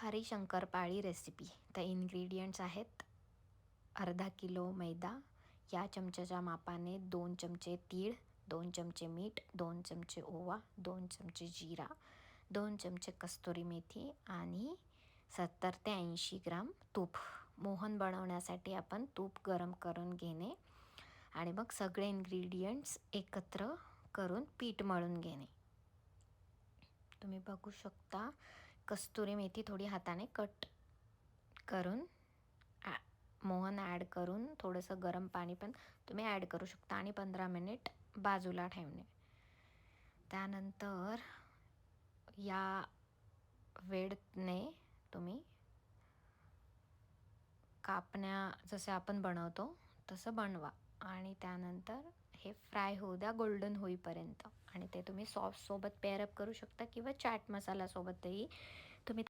खारी शंकरपाळी रेसिपी तर इन्ग्रेडियंट्स आहेत अर्धा किलो मैदा या चमच्याच्या मापाने दोन चमचे तीळ दोन चमचे मीठ दोन चमचे ओवा दोन चमचे जिरा दोन चमचे कस्तुरी मेथी आणि सत्तर ते ऐंशी ग्राम तूप. मोहन बनवण्यासाठी आपण तूप गरम करून घेणे आणि मग सगळे इन्ग्रेडियंट्स एकत्र करून पीठ मळून घेणे. तुम्ही बघू शकता कस्तुरी मेथी थोडी हाताने कट करून ॲ मोहन ॲड करून थोडंसं गरम पाणी पण तुम्ही ॲड करू शकता आणि पंधरा मिनिट बाजूला ठेवणे. त्यानंतर या वेळने तुम्ही कापण्या जसे आपण बनवतो तसं बनवा आणि त्यानंतर फ्राय होऊ द्या गोल्डन होईपर्यंत. आणि ते तुम्ही सॉससोबत पेअरअप करू शकता किंवा चाट मसालासोबतही